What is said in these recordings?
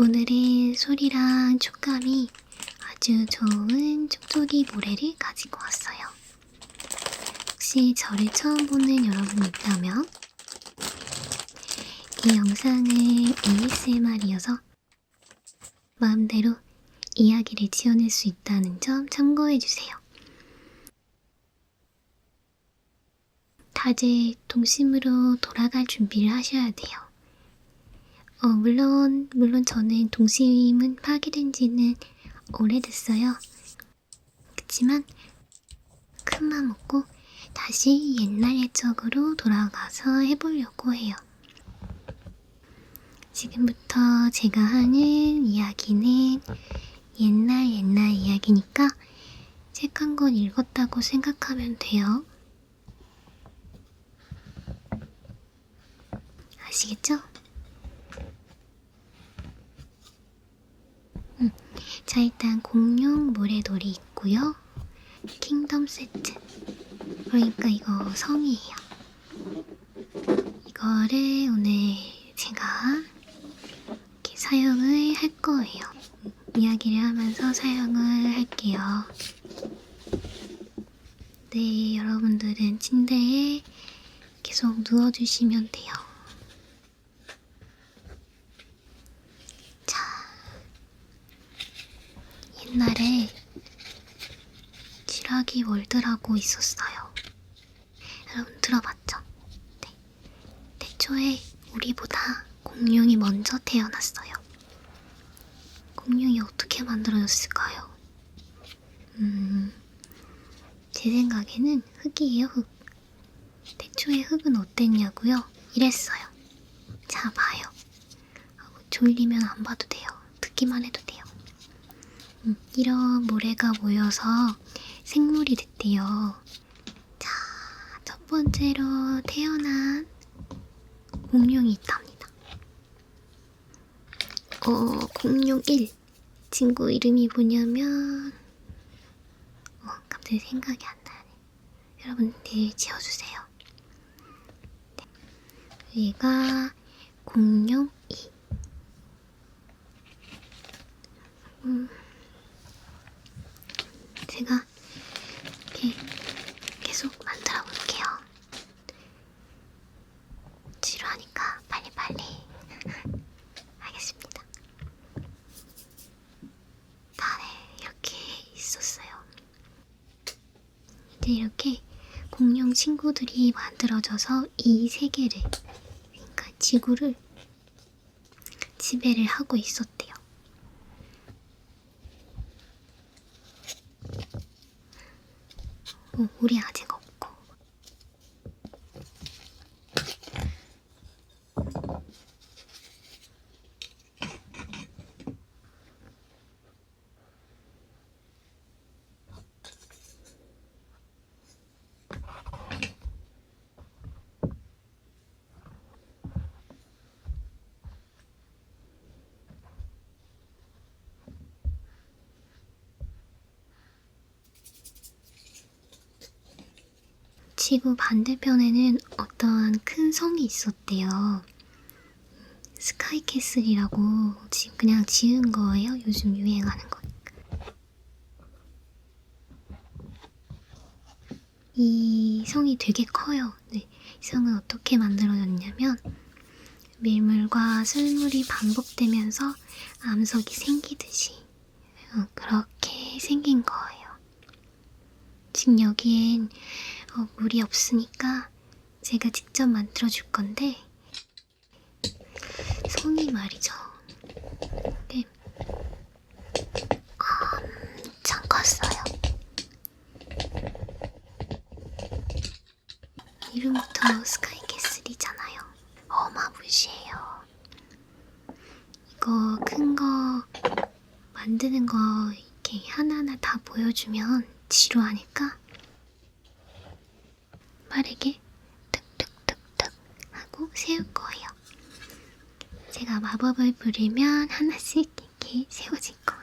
오늘은 소리랑 촉감이 아주 좋은 촉촉이 모래를 가지고 왔어요. 혹시 저를 처음 보는 여러분 있다면 이 영상은 ASMR이어서 마음대로 이야기를 지어낼 수 있다는 점 참고해주세요. 다들 동심으로 돌아갈 준비를 하셔야 돼요. 어, 물론, 물론 저는 동심은 파괴된 지는 오래됐어요. 그치만, 큰맘 먹고 다시 옛날 옛적으로 돌아가서 해보려고 해요. 지금부터 제가 하는 이야기는 옛날 옛날 이야기니까 책 한 권 읽었다고 생각하면 돼요. 아시겠죠? 음, 자 일단 공룡 모래놀이 있고요. 킹덤 세트. 그러니까 이거 성이에요. 이거를 오늘 제가 이렇게 사용을 할 거예요. 이야기를 하면서 사용을 할게요. 네, 여러분들은 침대에 계속 누워주시면 돼요. 자, 옛날에 쥐라기 월드라고 있었어요. 여러분 들어봤죠? 네. 태초에 우리보다 공룡이 먼저 태어났어요. 공룡이 어떻게 만들어졌을까요? 음, 제 생각에는 흙이에요, 흙. 태초에 흙은 어땠냐고요? 이랬어요. 자, 봐요. 졸리면 안 봐도 돼요. 듣기만 해도 돼요. 음, 이런 모래가 모여서 생물이 됐대요. 자, 첫 번째로 태어난 공룡이 있답니다. 어, 공룡 1. 친구 이름이 뭐냐면, 어, 갑자기 생각이 안 나네. 여러분들 지어주세요. 네. 얘가 공룡 2. 음, 제가 이렇게 계속 만들어 볼게요. 지루하니까 빨리빨리. 알겠습니다. 다네 이렇게 있었어요. 이제 이렇게 공룡 친구들이 만들어져서 이 세계를, 그러니까 지구를 지배를 하고 있었대요. 어, 우리 아직 없고. 지구 반대편에는 어떠한 큰 성이 있었대요. 스카이캐슬이라고 지금 그냥 지은 거예요. 요즘 유행하는 거. 이 성이 되게 커요. 네, 이 성은 어떻게 만들어졌냐면 밀물과 술물이 반복되면서 암석이 생기듯이 어, 그렇게 생긴 거예요. 지금 여기엔 어, 물이 없으니까 제가 직접 만들어 줄 건데 성이 말이죠. 네. 엄청 컸어요. 이름부터 스카이 캐슬이잖아요. 어마무시해요. 이거 큰 거 만드는 거 이렇게 하나하나 다 보여주면 지루하니까 빠르게 툭툭툭툭 하고 세울 거예요. 제가 마법을 부리면 하나씩 이렇게 세워질 거예요.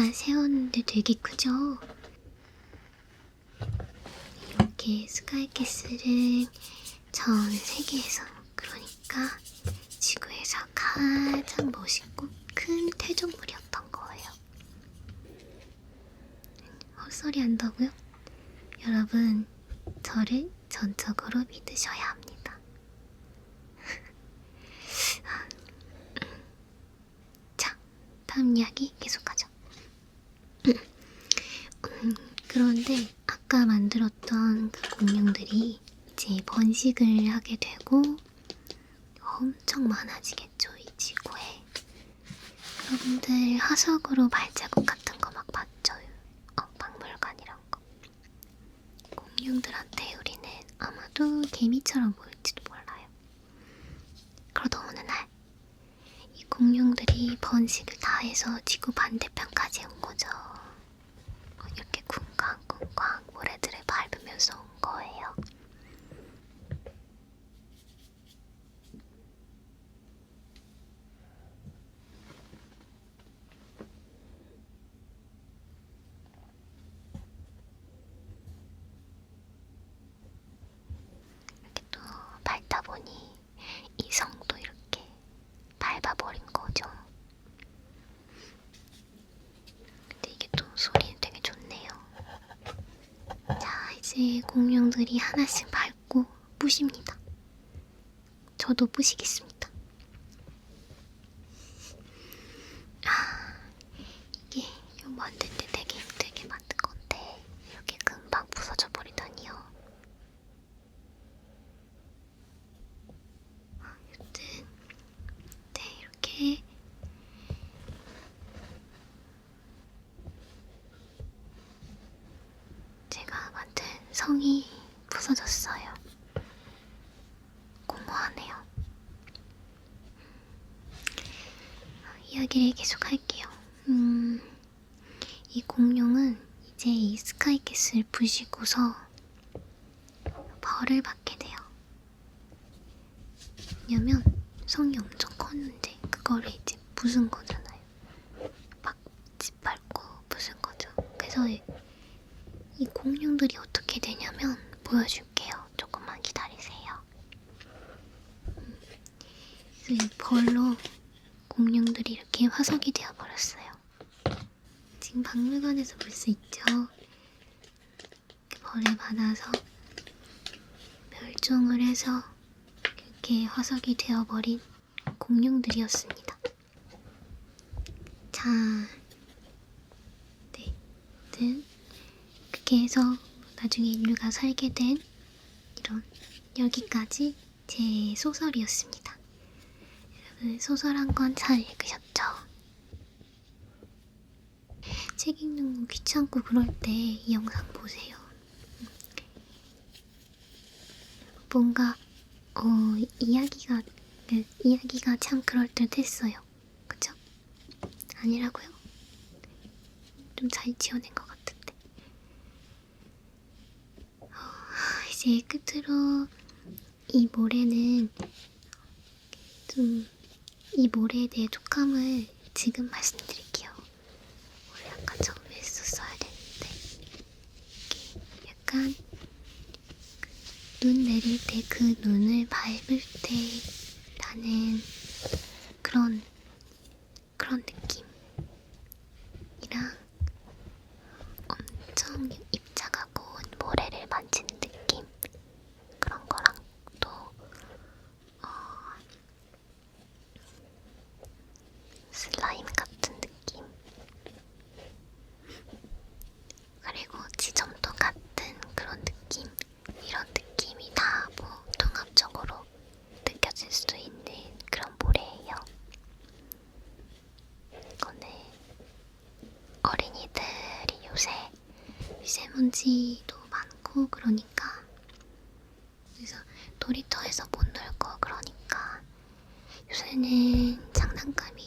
다 세웠는데 되게 크죠? 이렇게 스카이캐슬은 전 세계에서 그러니까 지구에서 가장 멋있고 큰 태종물이었던 거예요. 헛소리 한다고요? 여러분, 저를 전적으로 믿으셔야 합니다. 자, 다음 이야기 계속하죠. 음, 그런데 아까 만들었던 그 공룡들이 이제 번식을 하게 되고 엄청 많아지겠죠, 이 지구에. 여러분들 화석으로 발자국 같은 거막 봤죠? 어, 박물관 이런 거. 공룡들한테 우리는 아마도 개미처럼 보일지도 몰라요. 그러던 어느 날, 이 공룡들이 번식을 다 해서 지구 반대편까지 온 거죠. 어, 이렇게 쿵쾅쿵쾅 모래들을 밟으면서 온 거예요. 이렇게 또 밟다 보니 이 성도 이렇게 밟아버린 거죠. 근데 이게 또 소리는 되게 좋네요. 자, 이 제 공룡들이 하나씩 밟고 부십니다. 저도 부시겠습니다. 아, 이게 이거 만들 때 되게 힘들게 만든 건데 이렇게 금방 부서져 버리다니요. 여튼 네 이렇게 제가 만든 성이 부서졌어요. 공허하네요. 이야기를 계속할게요. 음, 이 공룡은 이제 이 스카이캐슬 부시고서 벌을 받게 돼요. 왜냐면 성이 엄청 컸는데 그거를 이제 부순 거잖아요. 막 짓밟고 부순 거죠. 그래서 이, 이 공룡들이 어떻게 되냐면 보여줄게요. 조금만 기다리세요. 음, 벌로 공룡들이 이렇게 화석이 되어 버렸어요. 지금 박물관에서 볼 수 있죠. 이렇게 벌을 받아서 멸종을 해서 이렇게 화석이 되어버린 공룡들이었습니다. 자, 네, 네. 그렇게 해서 나중에 인류가 살게 된 이런 여기까지 제 소설이었습니다. 여러분 소설 한 권 잘 읽으셨죠? 책 읽는 거 귀찮고 그럴 때 이 영상 보세요. 뭔가 어 이야기가 그 이야기가 참 그럴 듯했어요. 그죠? 아니라고요? 좀 잘 지어낸 것 같은데. 어, 이제 끝으로 이 모래는 좀 이 모래에 대해 촉감을 지금 말씀드릴게요. 원래 아까 처음에 했었어야 되는데 이게 약간 눈 내릴 때 그 눈을 밟을 때 나는 그런 느낌이랑 엄청 입자가 고운 모래를 만지는 느낌 그런 거랑 또 어, 슬라임 같은 느낌 그리고 지점토 같은 그런 느낌 이런 느낌이 다 뭐 통합적으로 느껴질 수 있는 그런 모래예요. 이거는 어린이들이 요새 미세먼지도 많고 그러니까. 그래서 놀이터에서 못 놀고 그러니까. 요새는 장난감이